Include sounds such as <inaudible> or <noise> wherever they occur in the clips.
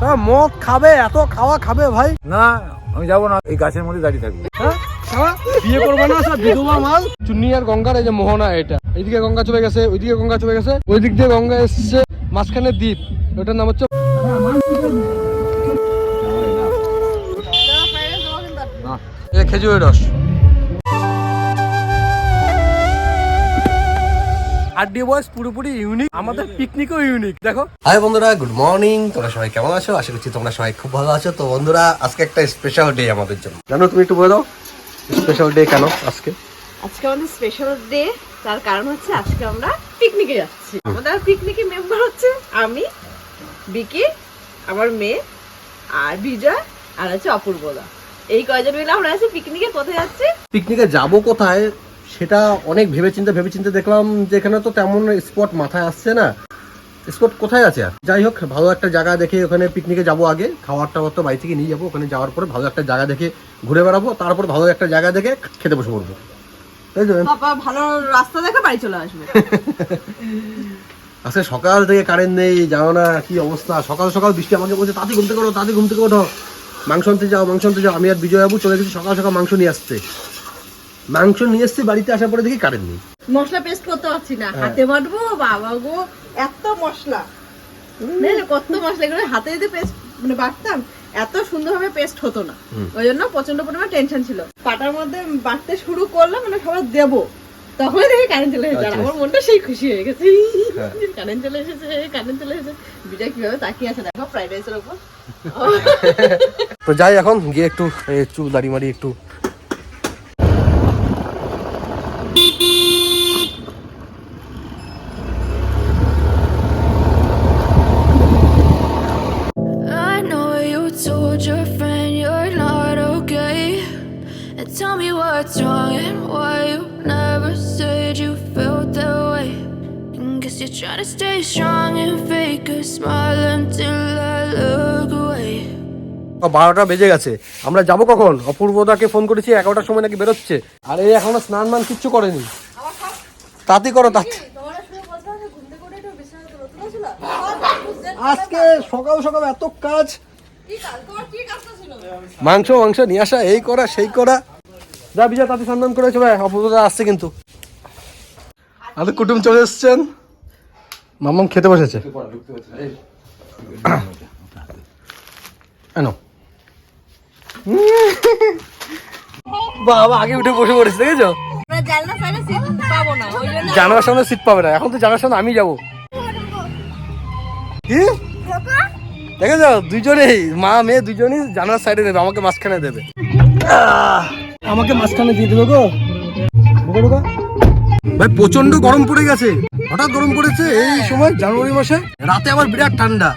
হ্যাঁ, মদ খাবে এত খাওয়া খাবে ভাই। না আমি যাব না এই গাছের মধ্যে দাঁড়িয়ে থাকব। হ্যাঁ বিয়ে করবে না সব বিধবা মাল। চুন্নি আর গঙ্গার এই যে মোহনা এটা এইদিকে গঙ্গা চলে গেছে ওইদিকে গঙ্গা চলে গেছে ওই দিক দিয়ে গঙ্গা এসছে মাঝখানে দ্বীপ ওটার নাম হচ্ছে না খেজুরের রস। আরডি বয়স পুরোপুরি ইউনিক আমাদের পিকনিকও ইউনিক দেখো। হাই বন্ধুরা গুড মর্নিং তোমরা সবাই কেমন আছো? আশা করছি তোমরা সবাই খুব ভালো আছো। তো বন্ধুরা আজকে একটা স্পেশাল ডে আমাদের জন্য। জানো তুমি একটু বলে দাও স্পেশাল ডে কেন আজকে? আজকে আমাদের স্পেশাল ডে তার কারণ হচ্ছে আজকে আমরা পিকনিকে যাচ্ছি। আমাদের পিকনিকে মেম্বার হচ্ছে আমি বিকি আমার মেয়ে আর বিজয় আর হচ্ছে অপূর্বদা। এই কয়জন মিলে আমরা আছি পিকনিকে কোথায় যাচ্ছি? পিকনিকে যাব কোথায়? সেটা অনেক ভেবেচিন্তে ভেবেচিন্তে দেখলাম যে এখানে তো তেমন স্পট মাথায় আসছে না। স্পট কোথায় আছে আর? যাই হোক ভালো একটা জায়গা দেখে ওখানে পিকনিকে যাব আগে। খাওয়ার টাওয়ার তো বাড়ি থেকে নিয়ে যাব। ওখানে যাওয়ার পরে ভালো একটা জায়গা দেখে ঘুরে বেড়াবো। তারপর ভালো একটা জায়গা দেখে খেতে বসে পড়ব। তাই তো? ভালো রাস্তা দেখে বাড়ি চলে আসবে। আজকে সকাল থেকে কারেন্ট নেই জানো না কি অবস্থা? সকাল সকাল বৃষ্টি আমাকে বলছে তাতে ঘুম থেকে ওঠো তাতে ঘুম থেকে ওঠো। মাংস আনতে যাও মাংস আনতে যাও। আমি আর বিজয় বাবু চলে গেছি সকাল সকাল মাংস নিয়ে আসতে। মাংস নিয়ে এসছি বাড়িতে আসার পরে দেখি কারেন্ট নেই। মশলা পেস্ট করতে পারছি না। হাতে বাটবো? বাবা গো এত মশলা। কত মশলা এগুলো হাতে যদি পেস্ট মানে বাটতাম এত সুন্দরভাবে পেস্ট হতো না। ওই জন্য প্রচণ্ড পরিমাণ টেনশন ছিল। পাটার মধ্যে বাটতে শুরু করলাম মানে সবাই দেবো। তখনই দেখি কারেন্ট চলে এসেছে। আচ্ছা। আমার মনটা সেই খুশি হয়ে গেছে। হ্যাঁ। কারেন্ট চলে এসেছে কারেন্ট চলে এসেছে। বিজয় কীভাবে তাকিয়ে আছে দেখো ফ্রাইড রাইসের উপর। <laughs> তো যাই এখন গিয়ে একটু চুল দাড়ি মারি একটু to stay strong and fake a smile until I look away. বারোটা বেজে গেছে। আমরা যাব কখন? অপূর্বদাকে ফোন করেছি, এগারোটার সময় নাকি বেরোচ্ছে। আর এই এখনও স্নান মান কিচ্ছু করেনি। তাঁতি করো, তাঁতি। আজকে সকাল সকাল এত কাজ। মাংস মাংস নিয়ে আসা, এই করা, সেই করা। যা বিজয় তাতে সন্ধান করেছে, ভাই, অপূর্বদা আসছে কিন্তু। আমাদের কুটুম চলে এসছেন। মামাম খেতে বসেছে। বাবা আগে উঠে বসে পড়েছে দেখেছ? জানার সামনে সিট পাবে না এখন তো জানার সামনে আমি যাব। কি? দেখেছ? দুজনেই মা মেয়ে দুজনেই জানার সাইডে নেবে আমাকে মাঝখানে দেবে। আমাকে মাঝখানে দিয়ে দেবে গো। ভাই প্রচণ্ড গরম পড়ে গেছে। হঠাৎ গরম পড়েছে এই সময় জানুয়ারি মাসে? রাতে আবার বিরাট ঠান্ডা।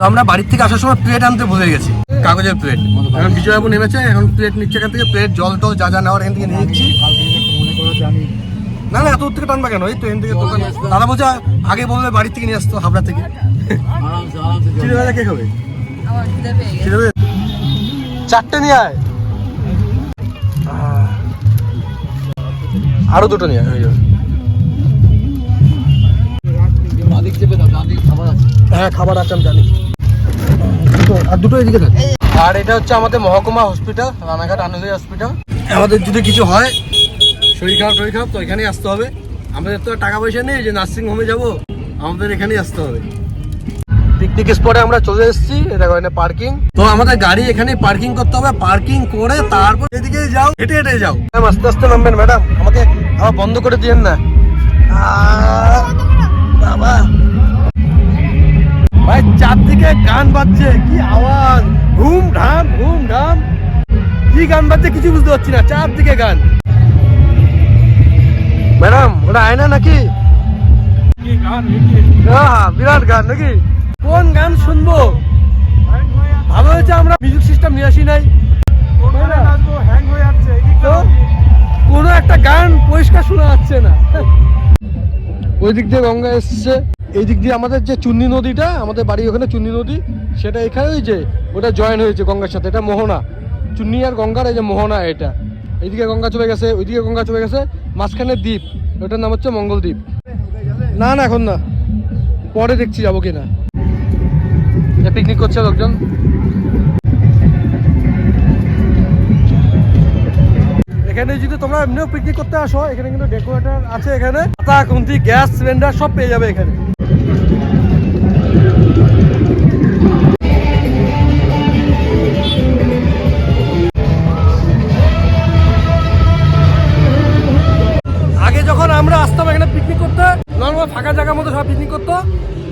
তো আমরা বাড়ির থেকে আসার সময় প্লেট আনতে ভুলে গেছি কাগজের প্লেট এখন বিজয়বাবু নেমেছে এখন প্লেট নিচ্ছে এখান থেকে প্লেট জল টল যা যা নেওয়ার এখান থেকে নিয়ে নিচ্ছি। না না এত থেকে টানবা কেন? এই তো এখান থেকে দোকান। দাদা বোঝা আগে বলবে বাড়ি থেকে নিয়ে আসতো হাবড়া থেকে। ভাজা কে খাবে? খিদে? চারটে নিয়ে আয়। আরও দুটো নিয়ে হয়ে যাবে। হ্যাঁ খাবার আছে, আমি জানি। আর দুটো এদিকে থাক আর এটা হচ্ছে আমাদের মহকুমা হসপিটাল রানাঘাট আনন্দী হসপিটাল আমাদের যদি কিছু হয়, শরীর খারাপ শরীর খারাপ, তো এখানেই আসতে হবে। আমাদের তো টাকা পয়সা নেই যে নার্সিং হোমে যাব, আমাদের এখানেই আসতে হবে। পিকনিক স্পটে আমরা চলে এসেছি দেখো এখানে পার্কিং তো আমাদের গাড়ি এখানে পার্কিং করতে হবে পার্কিং করে তারপর এদিকে যাও হেঁটে হেঁটে যাও। ম্যাম আস্তে আস্তে নামবেন ম্যাডাম। আমাকে আবার বন্ধ করে দিয়েন না। বাবা। ভাই চারদিকে গান বাজছে কি আওয়াজ। ঘুম ঢাম ঘুম ঢাম কি গান বাজছে কিছু বুঝতে পারছি না চারদিকে গান। ম্যাডাম ওটা আয়না নাকি? আহা, বিরাট গান নাকি? কোন গান শুনব? ভালো হয়েছে আমরা মিউজিক সিস্টেম নিয়ে আসি নাই। তো কোনো একটা গান পরিষ্কার শোনা যাচ্ছে না। ওই দিক দিয়ে গঙ্গা এসছে। এই দিক দিয়ে আমাদের যে চুন্নি নদীটা আমাদের বাড়ি ওখানে চুন্নি নদী সেটা এখানে ওই যে ওটা জয়েন হয়েছে গঙ্গার সাথে এটা মোহনা। চুন্নি আর গঙ্গার এই যে মোহনা এটা। এইদিকে গঙ্গা চলে গেছে ওইদিকে গঙ্গা চলে গেছে মাঝখানে দ্বীপ। ওটার নাম হচ্ছে মঙ্গল দ্বীপ না না এখন না। পরে দেখছি যাব কিনা। পিকনিক করছে লোকজন। এখানে যদি তোমরা এমনিও পিকনিক করতে আসো, এখানে কিন্তু ডেকোরেটর আছে এখানে। পাতা, খুন্তি, গ্যাস, সিলিন্ডার সব পেয়ে যাবে এখানে। আগে যখন আমরা আসতাম এখানে পিকনিক করতে ফাঁকা জায়গার মধ্যে সব পিকনিক করতো।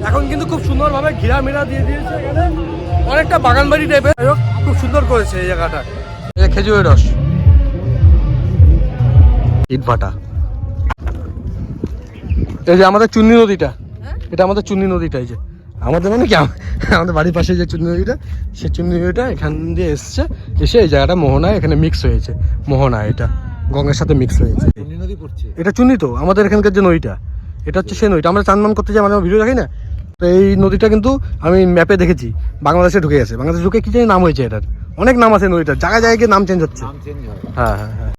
এখন কিন্তু খুব সুন্দরভাবে ঘিরা মিরা দিয়ে দিয়েছে। অনেকটা বাগান বাড়ি টাইপের খুব সুন্দর করেছে এই জায়গাটা। খেজুরের রস। ইটভাটা এই যে আমাদের চুন্নি নদীটা। এটা আমাদের চুন্নি নদীটা এই যে। আমাদের মানে কি আমাদের বাড়ির পাশে যে চুন্নি নদীটা সে চুন্নি নদীটা এখান দিয়ে এসছে এসে এই জায়গাটা মোহনায় এখানে মিক্স হয়েছে। মোহনা এটা গঙ্গার সাথে মিক্স হয়েছে। চুন্নি নদী পড়ছে। এটা চুন্নি তো আমাদের এখানকার যে নদীটা এটা হচ্ছে সেই নদীটা। আমরা চান করতে যাই মানে ভিডিও দেখি না? তো এই নদীটা কিন্তু আমি ম্যাপে দেখেছি বাংলাদেশে ঢুকে গেছে। বাংলাদেশে ঢুকে কি জানি নাম হয়েছে এটার। অনেক নাম আছে নদীটার। জায়গায় জায়গায় গিয়ে নাম চেঞ্জ হচ্ছে। হ্যাঁ হ্যাঁ হ্যাঁ।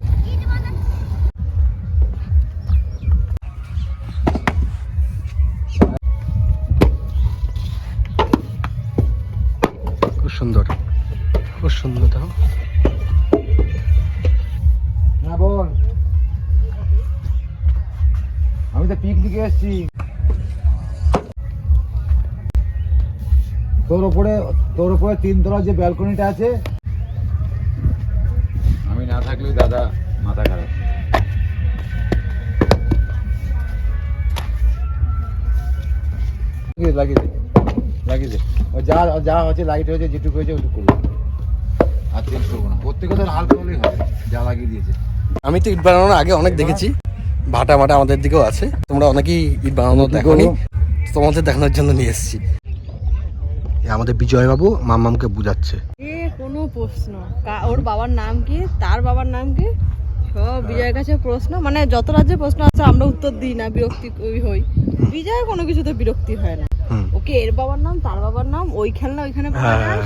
তোর উপরে তোর উপরে তিনতলা যে ব্যালকনিটা আছে। আমি না থাকলেও দাদা মাথা খারাপ। লাগিয়ে দে লাগিয়ে দে ও যা যা হচ্ছে লাইট হয়েছে যেটুকু হয়েছে ওটুকু করব। আর চেঞ্জ করব না। প্রত্যেকে তো হালকা হলেই হবে যা লাগিয়ে দিয়েছে। আমি তো ইট বানানোর আগে অনেক দেখেছি। ভাটা মাটা আমাদের দিকেও আছে। তোমরা অনেকেই ইট বানানো দেখোনি। তোমাদের দেখানোর জন্য নিয়ে এসেছি। আমাদের বিজয় বাবু মামামকে বুঝাচ্ছে। এ কোনো প্রশ্ন। ওর বাবার নাম কি? তার বাবার নাম কি? সব বিজয়ের কাছে প্রশ্ন। মানে যত রাজ্যে প্রশ্ন আছে, আমরা উত্তর দিই না, বিরক্তি হই। বিজয় কোনো কিছুতে বিরক্তি হয় না। ওকে এর বাবার নাম তার বাবার নাম ওই খেলনা ওইখানে হ্যাঁ।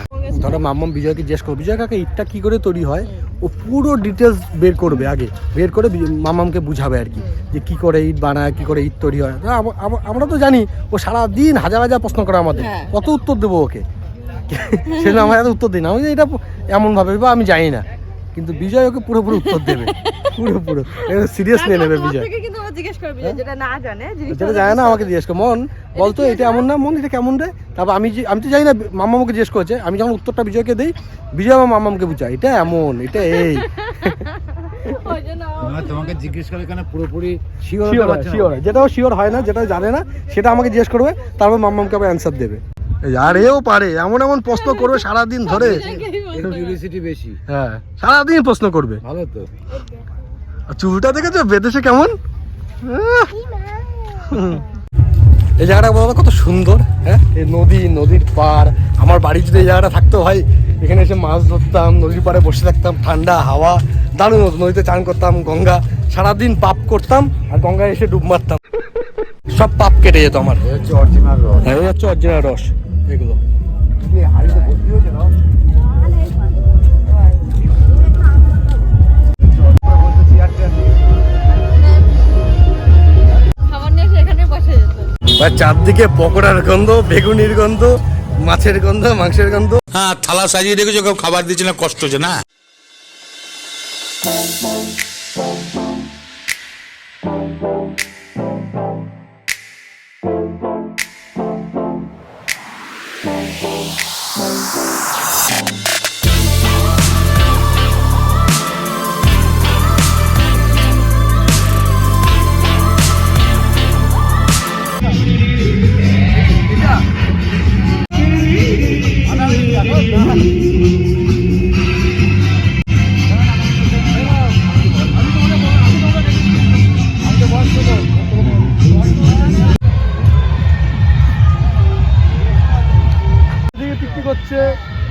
ধরো মাম্মাম বিজয়কে জিজ্ঞেস করো বিজয় কাকা ইটটা কি করে তৈরি হয়? ও পুরো ডিটেলস বের করবে আগে। বের করে মামামকে বুঝাবে আর কি যে কি করে ইট বানায় কি করে ইট তৈরি হয়। আমরা তো জানি ও সারা দিন হাজার হাজার প্রশ্ন করে আমাদের। হ্যাঁ। কত উত্তর দেবো ওকে? সেজন্য আমার এত উত্তর দিই না। আমি এটা এমন ভাবে বা আমি জানি না। কিন্তু বিজয় ওকে পুরোপুরি উত্তর দেবে। পুরো পুরো সিরিয়াস নিয়ে নেবে বিজয়। কিন্তু ও জিজ্ঞেস করবে বিজয়, যেটা না জানে জিনিসটা যেটা জানে না আমাকে জিজ্ঞেস করে। মন বলতো এটা এমন না মন এটা কেমন রে? তারপর আমি আমি তো জানি না মামামকে জিজ্ঞেস করেছে। আমি যখন উত্তরটা বিজয়কে দিই বিজয় আমার মামামকে বুঝায় এটা এমন এটা এই। <laughs> ওই জন্য ও- তোমাকে জিজ্ঞেস করে কেন পুরোপুরি শিওর শিওর শিওর যেটাও শিওর হয়। না যেটা জানে না সেটা আমাকে জিজ্ঞেস করবে তারপর মামামকে আবার অ্যান্সার দেবে। এই আর এও পারে এমন এমন প্রশ্ন করবে সারাদিন ধরে। <laughs> কিউরিয়াসিটি বেশি। হ্যাঁ সারাদিন প্রশ্ন করবে। ভালো তো। চুলটা দেখেছ? বেঁধেছে কেমন? এই জায়গাটা বলো কত সুন্দর হ্যাঁ? এই নদী নদীর পার। আমার বাড়ি যদি এই জায়গাটা থাকতো ভাই এখানে এসে মাছ ধরতাম নদীর পাড়ে বসে থাকতাম ঠান্ডা হাওয়া দারুণ নদীতে চান করতাম গঙ্গা। সারাদিন পাপ করতাম আর গঙ্গায় এসে ডুব মারতাম। সব পাপ কেটে যেত আমার। হচ্ছে অরিজিনাল রস। হ্যাঁ হচ্ছে অরিজিনাল রস। এগুলো। হাড়িতে ভর্তি হয়েছে না চারদিকে পকোড়ার গন্ধ, বেগুনির গন্ধ, মাছের গন্ধ, মাংসের গন্ধ। হ্যাঁ থালা সাজিয়ে রেখেছো খাবার দিচ্ছে না, কষ্ট হচ্ছে না?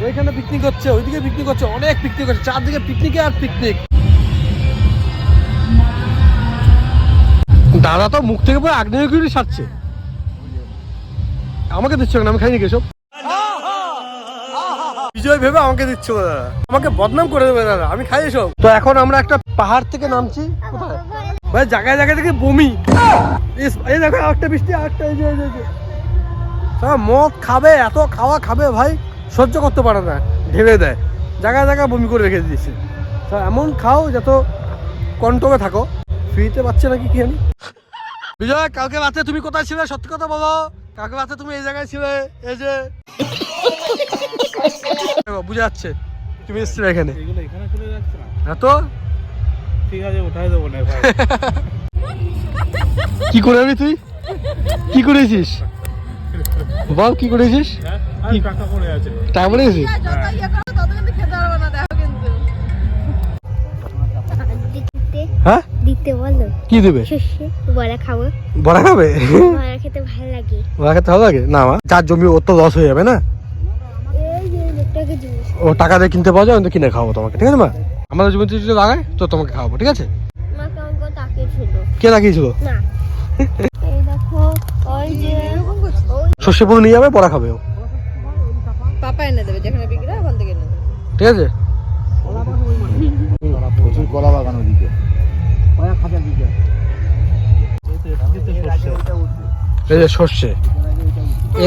ওইখানে পিকনিক হচ্ছে, ওইদিকে পিকনিক হচ্ছে, অনেক পিকনিক হচ্ছে, চারদিকে পিকনিকে আর পিকনিক দাদা তো মুখ থেকে পুরো আগ্নেয়গিরি সারছে। আমাকে দিচ্ছ না, আমি খাইনি কেসব বিজয় ভেবে আমাকে দিচ্ছ দাদা। আমাকে বদনাম করে দেবে, দাদা। আমি খাই এসব। তো এখন আমরা একটা পাহাড় থেকে নামছি। ভাই, জায়গায় জায়গায় থেকে বমি। এই দেখো একটা বৃষ্টি একটা এই যে মদ খাবে, এত খাওয়া খাবে, ভাই, সহ্য করতে পারে না। ঢেলে দেয়। জায়গায় জায়গায় বমি করে রেখে দিয়েছে। এমন খাও যত কন্ট্রোলে থাকো। ফ্রিতে পাচ্ছে নাকি কি জানি? বিজয়, কালকে রাতে তুমি কোথায় ছিলে? সত্যি কথা বলো। কালকে রাতে তুমি এই জায়গায় ছিলে। এই যে। বুঝা যাচ্ছে। তুমি এসছিলে এখানে। এগুলো এখানে চলে যাচ্ছে না। হ্যাঁ তো? ঠিক আছে উঠাই দেবো না <laughs> কি করে আমি তুই? কি করেছিস? বল কি করেছিস? আর কাকা পড়ে আছে। টাকা বলেছিস যত ইয়ে করো তত কিন্তু খেতে পারবে না দেখো কিন্তু। দিতে। হ্যাঁ? দিতে বলো। কি দেবে? শস্য বড়া খাব। বড়া খাবে? বড়া খেতে ভালো লাগে। বড়া খেতে ভালো লাগে? না আমার যার জমি ওর তো লস হয়ে যাবে না এই যে লোকটাকে জিনিস ও টাকা দিয়ে কিনতে পাওয়া যায় আমি তো কিনে খাওয়াবো তোমাকে ঠিক আছে মা? আমাদের জমিতে যদি লাগাই তো তোমাকে খাওয়াবো ঠিক আছে? কে লাগিয়েছিল না। এই দেখো ওই যে ওই শস্য পুরো নিয়ে যাবে বড়া খাবে ও। পাপা এনে দেবে যেখানে বিক্রি হয় ওখান থেকে এনে দেবে। ঠিক আছে? প্রচুর কলা বাগান ওদিকে। এই যে সর্ষে।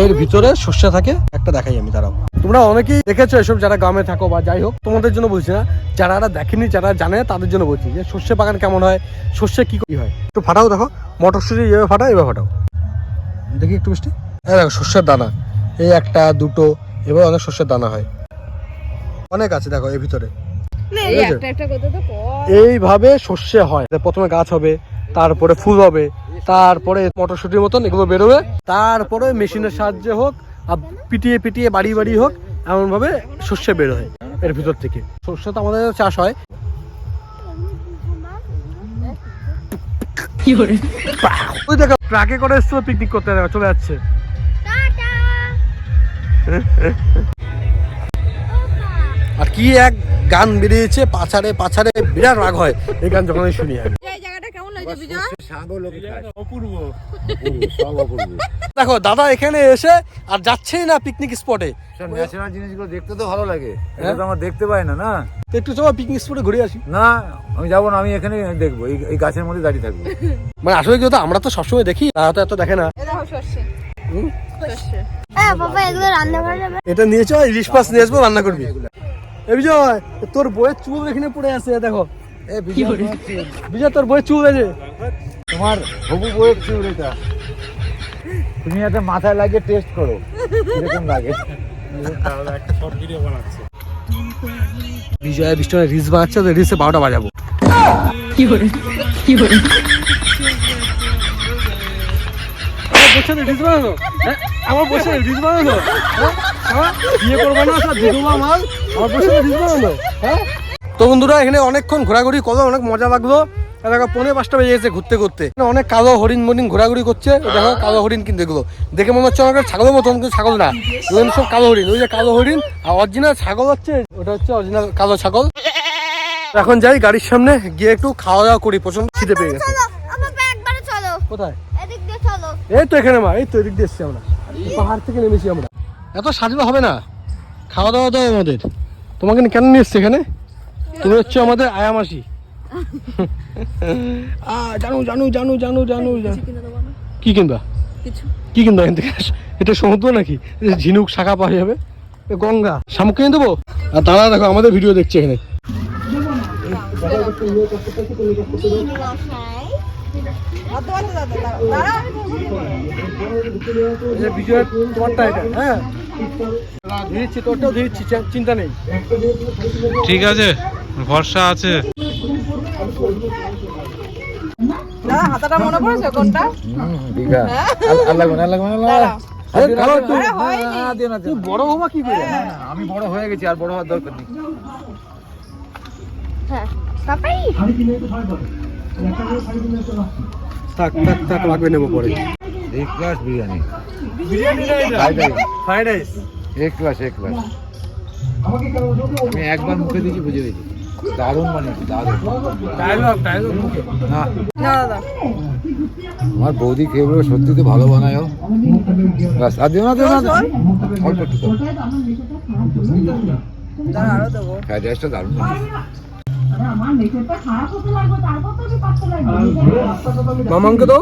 এর ভিতরে সর্ষে থাকে একটা দেখাই আমি দাঁড়াও। তোমরা অনেকেই দেখেছ এসব যারা গ্রামে থাকো বা যাই হোক তোমাদের জন্য বলছি না। যারা দেখেনি যারা জানে তাদের জন্য বলছি যে সর্ষে বাগান কেমন হয় সর্ষে কি কি হয়। একটু ফাটাও দেখো মটরশুঁটি এভাবে ফাটাও এভাবে ফাটাও। দেখি একটু মিষ্টি। হ্যাঁ দেখো সর্ষের দানা। এই একটা দুটো এবার অনেক সর্ষের দানা হয়। অনেক আছে দেখো এর ভিতরে। এইভাবে শস্য হয়। প্রথমে গাছ হবে তারপরে ফুল হবে তারপরে মটরশুটির মতন এগুলো বেরোবে তারপরে মেশিনের সাহায্যে হোক পিটিয়ে পিটিয়ে বাড়ি বাড়ি হোক এমন ভাবে শস্য বের হয় এর ভিতর থেকে। শস্য তো আমাদের চাষ হয়। ওই দেখো ট্রাকে করে এসছিল পিকনিক করতে চলে যাচ্ছে। আর কি এক গান বেরিয়েছে পাছাড়ে পাছাড়ে বিরাট রাগ হয় এই গান যখন শুনি আমি। দেখো দাদা এখানে এসে আর যাচ্ছেই না পিকনিক স্পটে ন্যাচারাল জিনিসগুলো দেখতে তো ভালো লাগে। এটা হ্যাঁ? তো আমার দেখতে পাই না না? একটু চলো পিকনিক স্পটে ঘুরে আসি। না আমি যাব না আমি এখানে দেখব এই গাছের মধ্যে দাঁড়িয়ে থাকব। <laughs> মানে আসলে কি হতো আমরা তো সবসময় দেখি তারা তো এত দেখে না। হ্যাঁ এটা নিয়েছো ইলিশ মাছ নিয়ে আসব রান্না করবি। এ বিজয় তোর বইয়ের চুল এখানে পড়ে আছে দেখো। বিজয় তোর বইয়ের চুল আছে তোমার হবু বইয়ের চুল এটা তুমি একটা মাথায় লাগিয়ে টেস্ট করো এরকম লাগে? বিজয় বৃষ্টি রিলস বানাচ্ছে তো রিলসে বারোটা বাজাবো। বসে রিলস বানানো? হ্যাঁ? আমার বসে হ্যাঁ? হ্যাঁ? বিয়ে করব না মাল আমার বসে রিলস বানানো? হ্যাঁ? তো বন্ধুরা এখানে অনেকক্ষণ ঘোরাঘুরি করল অনেক মজা লাগল। দেখো পৌনে পাঁচটা বেজে গেছে ঘুরতে ঘুরতে। অনেক কালো হরিণ মরিণ ঘোরাঘুরি করছে। ওই দেখো কালো হরিণ কিন্তু এগুলো। দেখে মনে হচ্ছে অনেক ছাগলের মতন কিন্তু ছাগল না। এগুলো সব কালো হরিণ। ওই যে কালো হরিণ আর অরিজিনাল ছাগল হচ্ছে ওটা হচ্ছে অরিজিনাল কালো ছাগল। এখন যাই গাড়ির সামনে গিয়ে একটু খাওয়া দাওয়া করি প্রচণ্ড খিদে পেয়ে গেছে। কোথায়? এই তো এখানে মা এই তো এদিক দিয়ে এসছি আমরা। পাহাড় থেকে নেমেছি আমরা। এত সাজলে হবে না। খাওয়া দাওয়া দাও আমাদের। তোমাকে কেন নিয়ে এসছি এখানে? তুমি হচ্ছে আমাদের আয়ামাসি আ জানু জানু জানু জানু জানু জানু। কি কিনবা কি কিনবা এখান থেকে এটা সমুদ্র নাকি ঝিনুক শাখা পাওয়া যাবে গঙ্গা শামুক কিনে দেবো আর তারা দেখো আমাদের ভিডিও দেখছে এখানে বিজয়ের তোমারটা এটা হ্যাঁ? ধীরছি তোরটাও ধীরছি চিন্তা নেই। ঠিক আছে ভরসা আছে। হাতাটা মনে পড়েছে কোনটা? আর- আর লাগবে না লাগবে। বড় হবা কি করে? না, আমি বড় হয়ে গেছি আর বড় হওয়ার দরকার নেই। হ্যাঁ থাক থাক থাক লাগবে নেব পরে। এক class biryani. Biryani fried rice. এক ক্লাস এক ক্লাস আমি একবার মুখে দিয়েছি বুঝে গেছি দারুণ বানিয়েছি দারুণ। ডায়লগ ডায়লগ না। আমার বৌদি খেয়ে বলে সত্যি তো ভালো বানায় ও। ব্যাস আর দিও না দিও না অল্প একটু দাও দাঁড়া দেবো। ফ্রাইড রাইসটা দারুণ তো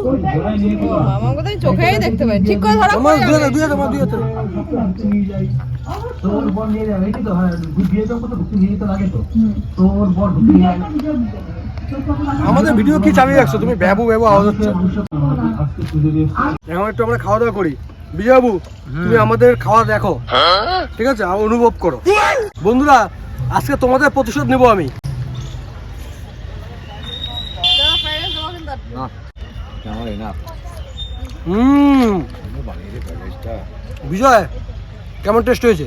মামা কোথায় চোখেই দেখতে পাই। ঠিক করে ধরা আমার পড়ে দুই যাবে। হাতে দুই হাতে আমার দুই হাতে আমাদের ভিডিও কি চালিয়ে রাখছো? তুমি ব্যাবু ব্যাবু আওয়াজ হচ্ছে। এখন একটু আমরা খাওয়া দাওয়া করি। বিজয়বাবু তুমি আমাদের খাওয়া দেখো। ঠিক আছে? অনুভব করো। বন্ধুরা আজকে তোমাদের প্রতিশোধ নেব আমি দাদা, fried rice দেবো কিন্তু আর। না আমার এনাফ হুম। বিজয় কেমন টেস্ট হয়েছে?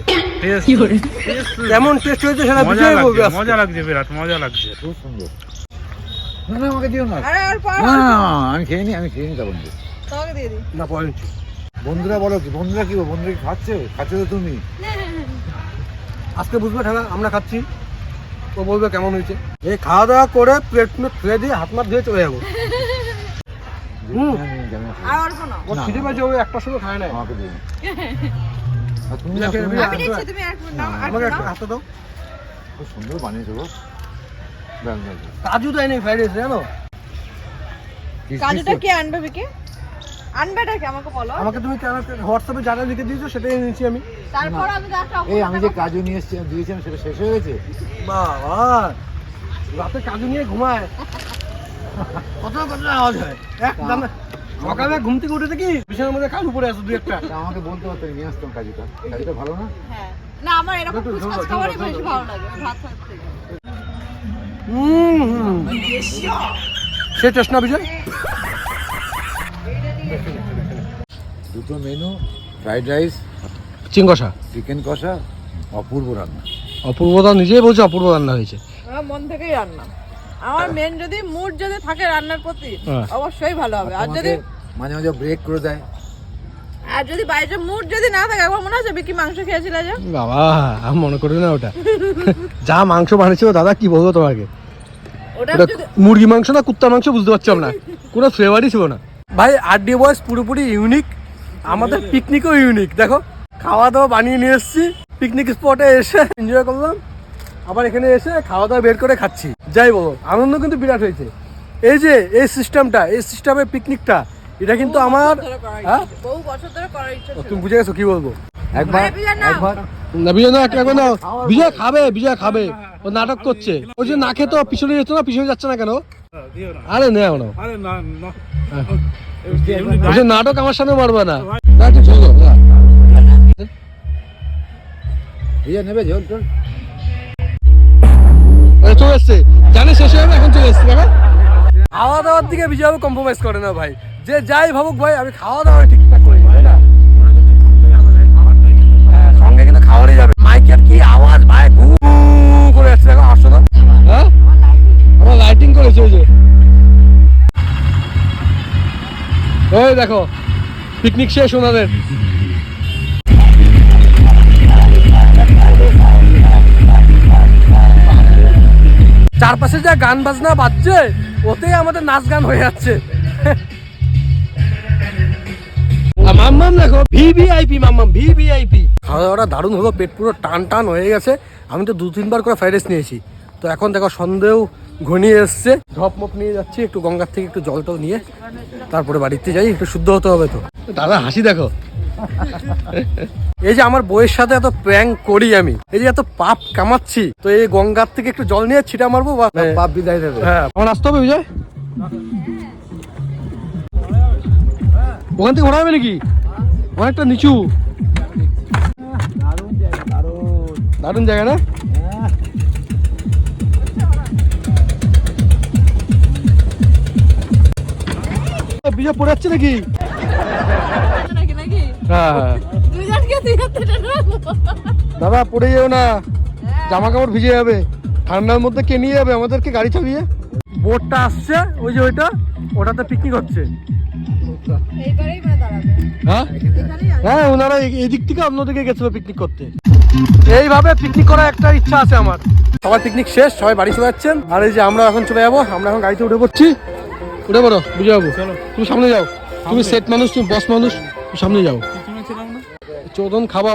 কেমন টেস্ট হয়েছে সেটা মজা বিজয় বলবে। মজা লাগছে বিরাট মজা লাগছে। খুব সুন্দর। না না আমাকে দিও না। আমি খেয়ে নি আমি খেয়ে নি তা বন্ধু তোমাকে না পরে বন্ধুরা বলো কি বন্ধুরা কি? বন্ধুরা কি খাচ্ছে? খাচ্ছে তো তুমি। আজকে বুঝবে ঠানা আমরা খাচ্ছি। ও বলবে কেমন হয়েছে। এই খাওয়া দাওয়া করে প্লেট প্লেট ফেলে দিয়ে হাত মাত ধুয়ে চলে যাব। আর অল্প নাও ওর খিদে পেয়েছে ও একটা সময় খায় না আমাকে দিও। তুমি না, দেখে তুমি আমি দিচ্ছি তুমি এক নাও আমাকে একটা হাতে দাও। খুব সুন্দর বানিয়েছো গো। ব্যাস, ব্যাস, ব্যাস। ফ্রাইড রাইস জানো? কাজুটা কে আনবে বিকে আনবেটা কি আমাকে বলো। আমাকে তুমি হোয়াটসঅ্যাপে যারা লিখে দিয়েছ সেটাই নিয়েছি আমি। তারপর আমি এই আমি যে কাজু নিয়ে এসেছি দিয়েছিলাম সেটা শেষ হয়ে গেছে? বাবা রাতে কাজু নিয়ে ঘুমায়। কত কত আওয়াজ হয়। এক সকালে ঘুম থেকে উঠে দেখি বিছানার মধ্যে কালু পড়ে আছে দুই একটা। আমাকে বলতে পারতো নিয়ে আসতাম কাজুটা কাজুটা ভালো না? হ্যাঁ। না আমার এরকম একটু ঝোল ফুচকা দাও, খাবারই বেশি ভালো লাগে ভাত ভাত থেকে। হুম হুম। সে টেস্ট বিজয়? দুটো মেনু ফ্রাইড রাইস চিঙ্গসা চিকেন কষা? অপূর্ব রান্না। অপূর্বদা নিজেই বলছে অপূর্ব রান্না হয়েছে। মন থেকেই রান্না। আমার মেন যদি মুড যদি থাকে রান্নার প্রতি হ্যাঁ। অবশ্যই ভালো হবে। আর যদি মাঝে মাঝে ব্রেক করে দেয়। আর যদি বাইরে মুড যদি না থাকে একবার মনে আছে বিকি মাংস খেয়েছিল যে? বাবা আমি মনে করি না ওটা। যা মাংস বানিয়েছিল দাদা কি বলব তোমাকে? ওটা মুরগি মাংস না কুত্তা মাংস বুঝতে পারছিলাম না কোনো ফ্লেভারই ছিল না। ভাই আরডি বয়স পুরোপুরি ইউনিক আমাদের পিকনিকও ইউনিক দেখো খাওয়া দাওয়া বানিয়ে নিয়ে এসেছি। পিকনিক স্পটে এসে এনজয় করলাম। আবার এখানে এসে খাওয়া দাওয়া বের করে খাচ্ছি। যাই বলো আনন্দ কিন্তু বিরাট হয়েছে। এই যে এই সিস্টেমটা এই সিস্টেমের পিকনিকটা এটা কিন্তু আমার হ্যাঁ? ছিল। বহু বছর ধরে করার ইচ্ছা ও, ছিল। তুমি বুঝে গেছো কি বলব? একবার। একবার না বিজয় না একটা বিজয় খাবে বিজয় খাবে। ও নাটক করছে। ওই যে না খেতো পিছনে যেত না পিছনে যাচ্ছে না কেন? আরে নেও না। আরে না না। হ্যাঁ। নাটক আমার সামনে মারবে না। না, একটু ঝোল দাও, দাও। নেবে ঝোল চলে এসছে। জানে শেষ হয়ে এখন চলে এসছে দেখো খাওয়া দাওয়ার দিকে বিজয় কম্প্রোমাইজ করে না ভাই। যে যাই ভাবুক ভাই আমি খাওয়া দাওয়া ঠিকঠাক করি তাই না? হ্যাঁ, সঙ্গে কিন্তু খাওয়ারই যাবে। মাইকের কি আওয়াজ ভাই ঘু করে আসছে দেখো না হ্যাঁ? আমার লাইটিং করেছে ওই যে। ওই দেখো পিকনিক শেষ ওনাদের। চারপাশে যা গান বাজনা বাজছে ওতেই আমাদের নাচ গান হয়ে যাচ্ছে। মাম্মাম দেখো ভিভিআইপি মাম্মাম ভিভিআইপি। খাওয়া দাওয়াটা দারুণ হলো পেট পুরো টান টান হয়ে গেছে। আমি তো দু তিনবার করে ফ্রাইড রাইস নিয়েছি। তো এখন দেখো সন্দেহ ঘনিয়ে এসছে। ঢপ মপ নিয়ে যাচ্ছি একটু গঙ্গার থেকে একটু জল টল নিয়ে তারপরে বাড়িতে যাই একটু শুদ্ধ হতে হবে তো। দাদা হাসি দেখো। <laughs> এই যে আমার বইয়ের সাথে এত প্র্যাঙ্ক করি আমি এই যে এত পাপ কামাচ্ছি তো এই গঙ্গার থেকে একটু জল নিয়ে ছিটা মারবো বা পাপ বিদায় দেবে। হ্যাঁ। আমার আসতে হবে বিজয়? ওখান থেকে ঘোরা হবে নাকি? অনেকটা নিচু। দারুণ জায়গা না? বিজয় পড়ে যাচ্ছে নাকি? দাদা পড়ে যেও না। জামা কাপড় ভিজে যাবে। ঠান্ডার মধ্যে কে নিয়ে যাবে? আমাদেরকে গাড়ি চালিয়ে? বোটটা আসছে ওই যে ওইটা ওটাতে পিকনিক হচ্ছে। এইবারেই মানে হ্যাঁ? হ্যাঁ ওনারা এই- এই দিক থেকে অন্যদিকে গেছিল পিকনিক করতে। এইভাবে পিকনিক করার একটা ইচ্ছা আছে আমার। সবার পিকনিক শেষ সবাই বাড়ি চলে যাচ্ছেন। আর এই যে আমরা এখন চলে যাব আমরা এখন গাড়িতে উঠে পড়ছি। উঠে পড়ো বুঝে যাব। তুমি সামনে যাও। তুমি সেট মানুষ তুমি বস মানুষ। সামনে যাও। চোদন খাবা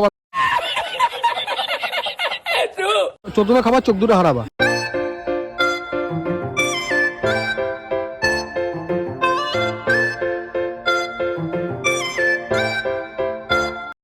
চোদ্দ চোদনা খাবার চোখ দুটো হারাবা।